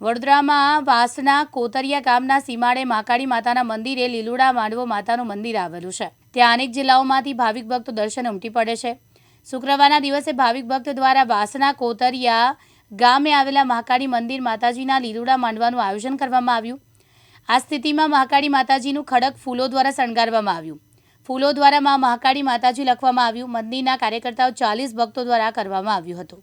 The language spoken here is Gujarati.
વડોદરામાં વાસના કોતરિયા ગામના સીમાડે મહાકાળી માતાના મંદિરે લીલુડા માંડવો માતાનું મંદિર આવેલું છે. ત્યાં અનેક જિલ્લાઓમાંથી ભાવિક ભક્તો દર્શન ઉમટી પડે છે. શુક્રવારના દિવસે ભાવિક ભક્તો દ્વારા વાસના કોતરિયા ગામે આવેલા મહાકાળી મંદિર માતાજીના લીલુડા માંડવાનું આયોજન કરવામાં આવ્યું. આ સ્થિતિમાં મહાકાળી માતાજીનું ખડક ફૂલો દ્વારા શણગારવામાં આવ્યું. ફૂલો દ્વારા મા મહાકાળી માતાજી લખવામાં આવ્યું, મંદિરના કાર્યકર્તાઓ ચાલીસ ભક્તો દ્વારા કરવામાં આવ્યું હતું.